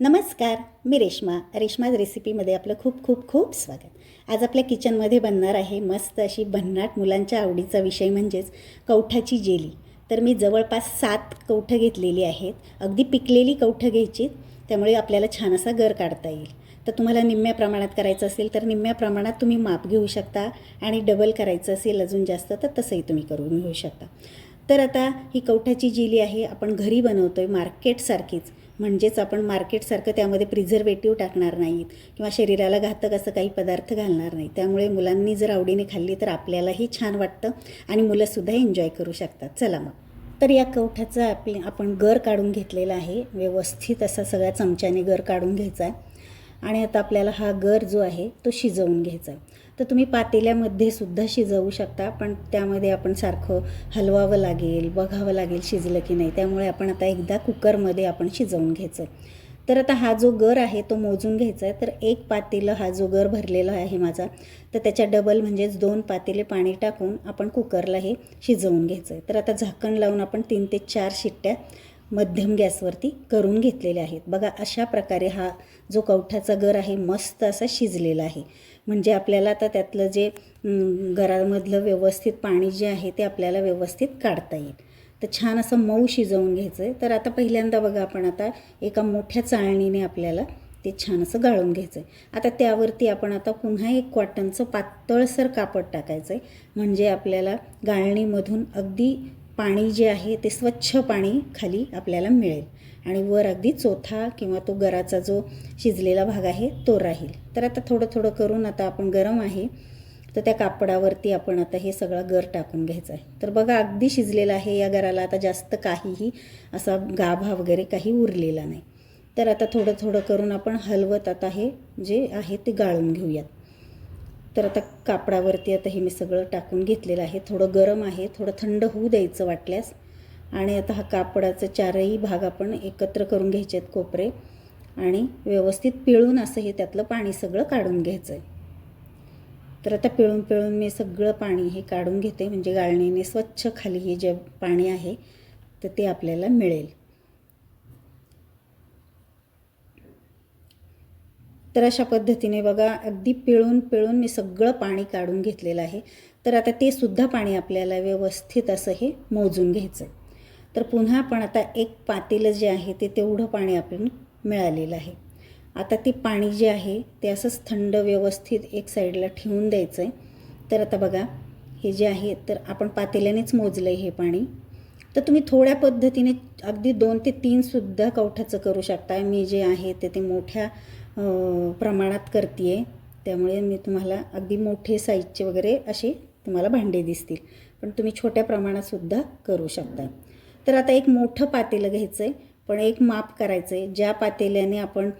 नमस्कार मी रेश्मा. रेश्माज रेसिपीमध्ये आपलं खूप खूप खूप स्वागत. आज आपल्या किचनमध्ये बनणार आहे मस्त अशी भन्नाट मुलांच्या आवडीचा विषय म्हणजेच कवठाची जेली. तर मी जवळपास सात कवठं घेतलेली आहेत. अगदी पिकलेली कवठं घ्यायची त्यामुळे आपल्याला छान असा गर काढता येईल. तर तुम्हाला निम्म्या प्रमाणात करायचं असेल तर निम्म्या प्रमाणात तुम्ही माप घेऊ शकता आणि डबल करायचं असेल अजून जास्त तर तसंही तुम्ही करून घेऊ शकता. तर आता ही कवठाची जेली आहे आपण घरी बनवतो आहे मार्केटसारखीच. म्हणजेच आपण मार्केटसारखं त्यामध्ये प्रिझर्वेटिव्ह टाकणार नाहीत किंवा शरीराला घातक असं काही पदार्थ घालणार नाही त्यामुळे मुलांनी जर आवडीने खाल्ली तर आपल्यालाही छान वाटतं आणि मुलंसुद्धा एन्जॉय करू शकतात. चला मग. तर या कवठाचा आपली आपण गर काढून घेतलेला आहे. व्यवस्थित असा सगळ्या चमच्याने गर काढून घ्यायचा आहे. आणि आता आपल्याला हा गर जो आहे तो शिजवून घ्यायचा आहे. तर तुम्ही पातेल्यामध्ये सुद्धा शिजवू शकता पण त्यामध्ये आपण सारखं हलवावं लागेल बघावं लागेल शिजलं की नाही. त्यामुळे आपण आता एकदा कुकरमध्ये आपण शिजवून घ्यायचं. आहे तर आता हा जो गर आहे तो मोजून घ्यायचा आहे. तर एक पातेलं हा जो गर भरलेला आहे माझा तर त्याच्या डबल म्हणजेच दोन पातेले पाणी टाकून आपण कुकरला हे शिजवून घ्यायचं आहे. तर आता झाकण लावून आपण तीन ते चार शिट्ट्या मध्यम गॅसवरती करून घेतलेल्या आहेत. बघा अशा प्रकारे हा जो कवठाचा गर आहे मस्त असा शिजलेला आहे. म्हणजे आपल्याला आता त्यातलं जे घरामधलं व्यवस्थित पाणी जे आहे ते आपल्याला व्यवस्थित काढता येईल. तर छान असं मऊ शिजवून घ्यायचं आहे तर आता पहिल्यांदा बघा आपण आता एका मोठ्या चाळणीने आपल्याला ते छान असं गाळून घ्यायचं आहे आता त्यावरती आपण आता पुन्हा एक कॉटनचं पातळसर कापड टाकायचं आहे म्हणजे आपल्याला गाळणीमधून अगदी पाणी जे आहे ते स्वच्छ पाणी खाली आपल्याला मिळेल. आणि वर अगदी चोथा किंवा तो गराचा जो शिजलेला भाग आहे तो राहील. तर आता थोडं थोडं करून आता आपण गरम आहे. तर त्या कापडावरती आपण आता हे सगळं गर टाकून घ्यायचं आहे. तर बघा अगदी शिजलेलं आहे. या गराला आता जास्त काहीही असा गाभा वगैरे काही उरलेला नाही. तर आता थोडं थोडं करून आपण हलवत आता हे जे आहे ते गाळून घेऊयात. तर आता कापडावरती आता हे मी सगळं टाकून घेतलेलं आहे. थोडं गरम आहे थोडं थंड होऊ द्यायचं वाटल्यास. आणि आता हा कापडाचा चारही भाग आपण एकत्र करून घ्यायचे आहेत कोपरे. आणि व्यवस्थित पिळून असं हे त्यातलं पाणी सगळं काढून घ्यायचं आहे तर आता पिळून पिळून मी सगळं पाणी हे काढून घेते. म्हणजे गाळणीने स्वच्छ खाली हे जे पाणी आहे तर ते आपल्याला मिळेल. तर अशा पद्धतीने बघा अगदी पिळून पिळून मी सगळं पाणी काढून घेतलेलं आहे. तर आता ते सुद्धा पाणी आपल्याला व्यवस्थित असं हे मोजून घ्यायचं आहे. तर पुन्हा पण आता एक पातेलं जे आहे ते तेवढं पाणी आपण मिळालेलं आहे. आता ते पाणी जे आहे ते असंच थंड व्यवस्थित एक साईडला ठेवून द्यायचं आहे. तर आता बघा हे जे आहे तर आपण पातेल्यानेच मोजलं आहे हे पाणी. तर तुम्ही थोड्या पद्धतीने अगदी दोन ते तीनसुद्धा कवठाचं करू शकता मी जे आहे ते ते मोठ्या प्रमाणात करते आहे त्यामुळे मी तुम्हाला अगदी मोठे साईजचे वगैरे असे तुम्हाला भांडे दिसतील. पण तुम्ही छोट्या प्रमाणातसुद्धा करू शकता. तर आता एक मोठं पातेलं घ्यायचं आहे पण एक माप करायचं आहे ज्या पातेल्याने आपण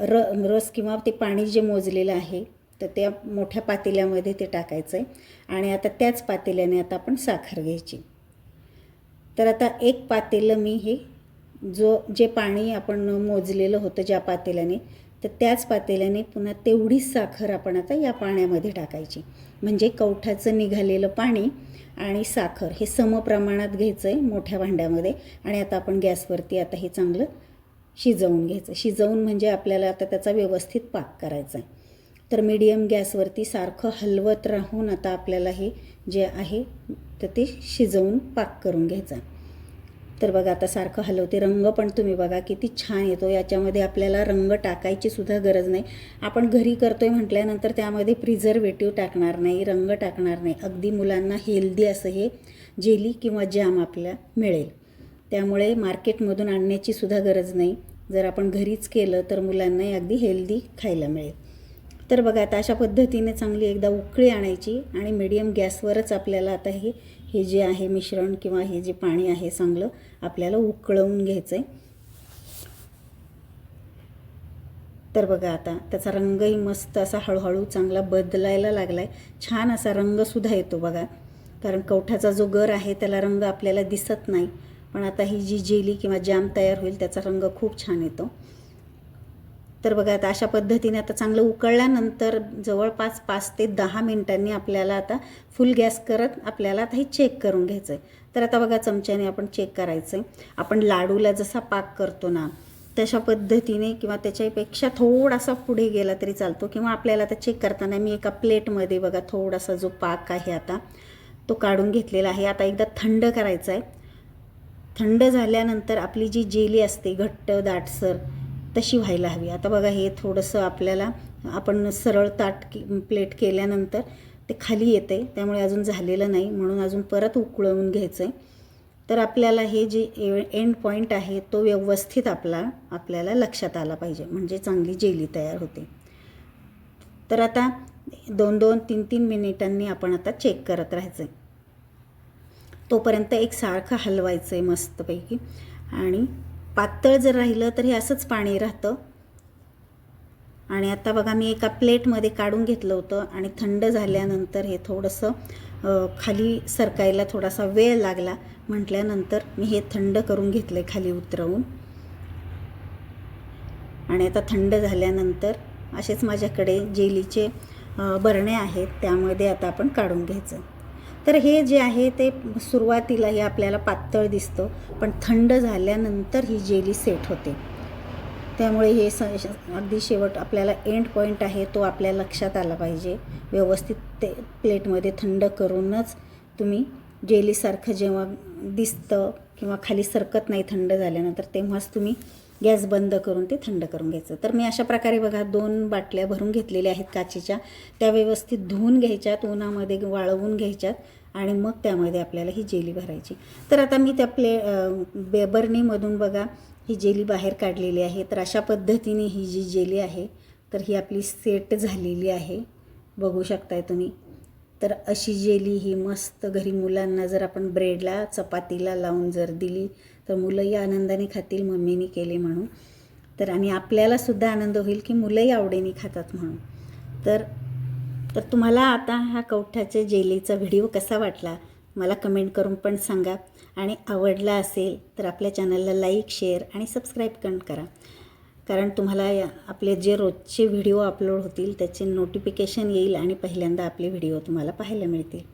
र रस किंवा ते पाणी जे मोजलेलं आहे तर त्या मोठ्या पातेल्यामध्ये ते टाकायचं आहे आणि आता त्याच पातेल्याने आता आपण साखर घ्यायची. तर आता एक पातेलं मी हे जो जे पाणी आपण मोजलेलं होतं ज्या पातेल्याने तर त्याच पातेल्याने पुन्हा तेवढीच साखर आपण आता या पाण्यामध्ये टाकायची. म्हणजे कवठाचं निघालेलं पाणी आणि साखर हे समप्रमाणात घ्यायचं आहे मोठ्या भांड्यामध्ये. आणि आता आपण गॅसवरती आता हे चांगलं शिजवून घ्यायचं शिजवून म्हणजे आपल्याला आता त्याचा व्यवस्थित पाक करायचा आहे तर मीडियम गॅसवरती सारखं हलवत राहून आता आपल्याला हे जे आहे तर ते शिजवून पाक करून घ्यायचा तर बघा आता सारखं हलवते रंग पण तुम्ही बघा किती छान येतो. याच्यामध्ये आपल्याला रंग टाकायची सुद्धा गरज नाही. आपण घरी करतोय म्हटल्यानंतर त्यामध्ये प्रिझर्वेटिव्ह टाकणार नाही रंग टाकणार नाही. अगदी मुलांना हेल्दी असं हे जेली किंवा जॅम आपल्या मिळेल. त्यामुळे मार्केटमधून आणण्याची सुद्धा गरज नाही. जर आपण घरीच केलं तर मुलांनाही अगदी हेल्दी खायला मिळेल. तर बघा आता अशा पद्धतीने चांगली एकदा उकळी आणायची आणि मीडियम गॅसवरच आपल्याला आता हे हे जे आहे मिश्रण किंवा हे जे पाणी आहे चांगलं आपल्याला उकळवून घ्यायचं आहे तर बघा आता त्याचा रंगही मस्त असा हळूहळू चांगला बदलायला लागला आहे छान असा रंगसुद्धा येतो बघा. कारण कवठाचा जो गर आहे त्याला रंग आपल्याला दिसत नाही. पण आता ही जी जेली किंवा जाम तयार होईल त्याचा रंग खूप छान येतो. तर बघा आता अशा पद्धतीने आता चांगलं उकळल्यानंतर जवळपास पाच ते दहा मिनिटांनी आपल्याला आता फुल गॅस करत आपल्याला आता हे चेक करून घ्यायचं आहे तर आता बघा चमच्याने आपण चेक करायचं. आहे आपण लाडूला जसा पाक करतो ना तशा पद्धतीने किंवा त्याच्यापेक्षा थोडासा पुढे गेला तरी चालतो किंवा आपल्याला आता चेक करताना मी एका प्लेटमध्ये बघा थोडासा जो पाक आहे आता तो काढून घेतलेला आहे. आता एकदा थंड करायचा आहे थंड झाल्यानंतर आपली जी जेली असते घट्ट दाटसर तशी व्हायला हवी. आता बघा हे थोडंसं आपल्याला आपण सरळ ताट प्लेट केल्यानंतर ते खाली येते त्यामुळे अजून झालेलं नाही. म्हणून अजून परत उकळवून घ्यायचं आहे तर आपल्याला हे जे एंड पॉईंट आहे तो व्यवस्थित आपला आपल्याला लक्षात आला पाहिजे. म्हणजे चांगली जेली तयार होते. तर आता दोन दोन तीन तीन मिनिटांनी आपण आता चेक करत राहायचं आहे तोपर्यंत एक सारखं हलवायचं आहे मस्तपैकी. आणि पातळ जर राहिलं तर हे असंच पाणी राहतं. आणि आता बघा मी एका प्लेटमध्ये काढून घेतलं होतं आणि थंड झाल्यानंतर हे थोडंसं खाली सरकायला थोडासा वेळ लागला. म्हटल्यानंतर मी हे थंड करून घेतलं आहे खाली उतरवून. आणि आता थंड झाल्यानंतर असेच माझ्याकडे जेलीचे बरणे आहेत. त्यामध्ये आता आपण काढून घ्यायचं. तर हे जे आहे ते सुरुवातीला हे आपल्याला पातळ दिसतं पण थंड झाल्यानंतर ही जेली सेट होते. त्यामुळे हे स अगदी शेवट आपल्याला एंड पॉईंट आहे तो आपल्या लक्षात आला पाहिजे. व्यवस्थित ते प्लेटमध्ये थंड करूनच तुम्ही जेलीसारखं जेव्हा दिसतं किंवा खाली सरकत नाही थंड झाल्यानंतर तेव्हाच तुम्ही गॅस बंद करून ते थंड करून घ्यायचं. तर मी अशा प्रकारे बघा दोन बाटल्या भरून घेतलेल्या आहेत काचेच्या. त्या व्यवस्थित धुवून घ्यायच्यात उन्हामध्ये वाळवून घ्यायच्यात आणि मग त्यामध्ये आपल्याला ही जेली भरायची. तर आता मी त्या प्ले बेबर्नीमधून बघा ही जेली बाहेर काढलेली आहे. तर अशा पद्धतीने ही जी जेली आहे तर ही आपली सेट झालेली आहे. बघू शकताय तुम्ही. तर अशी जेली ही मस्त घरी मुलांना जर आपण ब्रेडला चपातीला लावून जर दिली तर मुलंही आनंदाने खातील मम्मीने केले म्हणून. तर आणि आपल्यालासुद्धा आनंद होईल की मुलंही आवडीने खातात म्हणून. तर तर तुम्हाला आता हा कवठाच्या जेलीचा व्हिडिओ कसा वाटला? मला कमेंट करून पण सांगा. आणि आवडला असेल तर आपल्या चॅनलला लाईक शेअर आणि सबस्क्राईब पण करा. कारण तुम्हाला या आपले जे रोजचे व्हिडिओ अपलोड होतील त्याचे नोटिफिकेशन येईल आणि पहिल्यांदा आपले व्हिडिओ तुम्हाला पाहायला मिळतील.